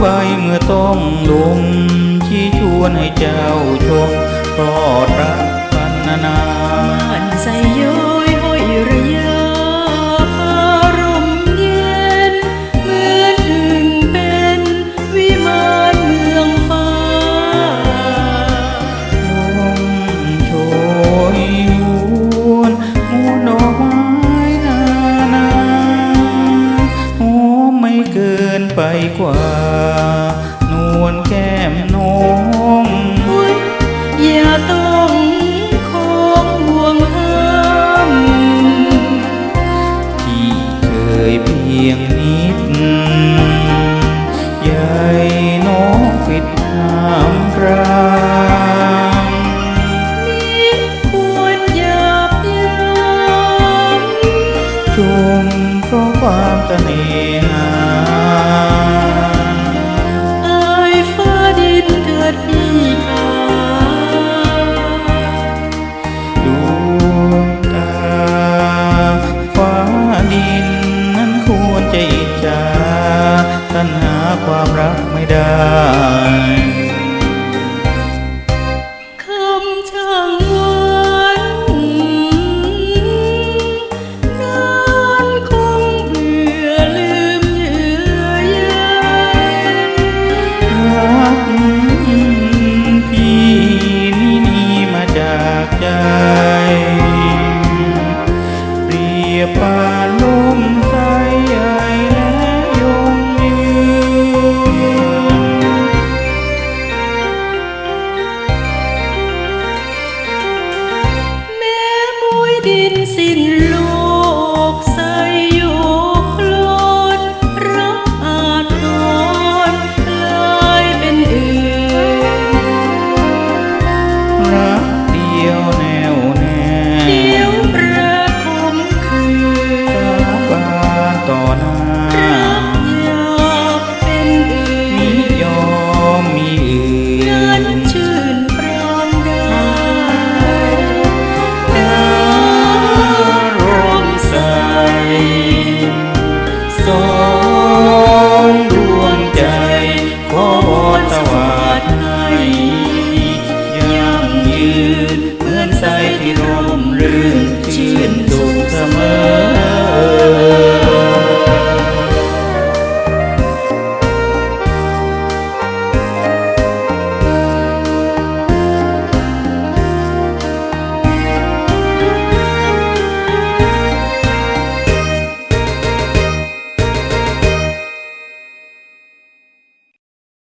ใบเมื่อต้องลงชี้ชวนให้เจ้าชมรอดรักกันนานา ไปกว่า นวลแก้มน้องอย่าต้องคงห่วงห้ามที่เคยเพียงนี้ ได้ sin sin